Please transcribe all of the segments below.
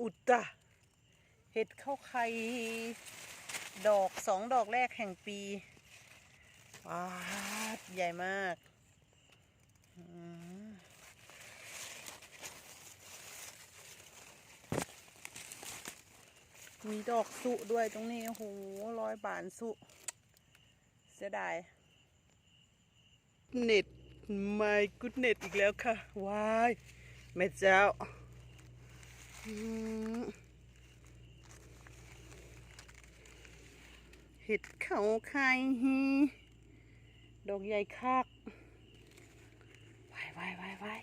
อุตตะเห็ดข้าวไข่ดอกสองดอกแรกแห่งปีว้าดใหญ่มากมีดอกสุด้วยตรงนี้โอ้โหร้อยบานสุ เสียดาย เน็ตไม่กุดเน็ตอีกแล้วค่ะ ว้ายแม่เจ้า เห็ดเขาไข่ฮีดอกใหญ่คักวายวายวายวาย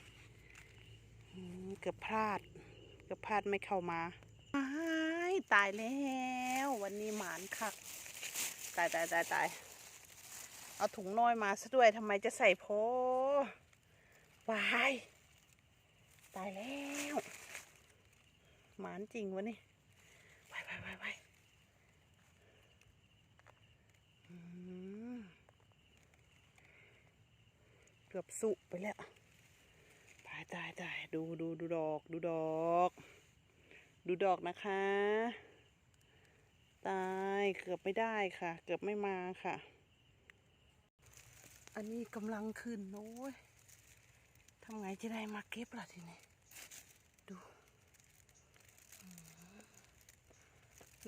เกือบพลาด เกือบพลาดไม่เข้ามาว้ตายแล้ววันนี้หมานคัก ตายตายตายตายเอาถุงน้อยมาซะด้วยทำไมจะใส่โพวาย ตายแล้ว หมานจริงวะนี่ไปไปไปไปเกือบสุไปแล้วตายตายตายดูดูดูดอกดูดอก ดูดอกนะคะ ตายเกือบไม่ได้ค่ะ เกือบไม่มาค่ะ อันนี้กำลังขึ้นโอ้ยทำไงจะได้มาเก็บล่ะทีนี้ ดูอืม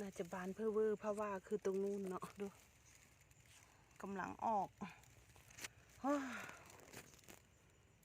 น่าจะบานเพื่อเวอร์เพราะว่าคือตรงนู้นเนาะดูกำลังออกอ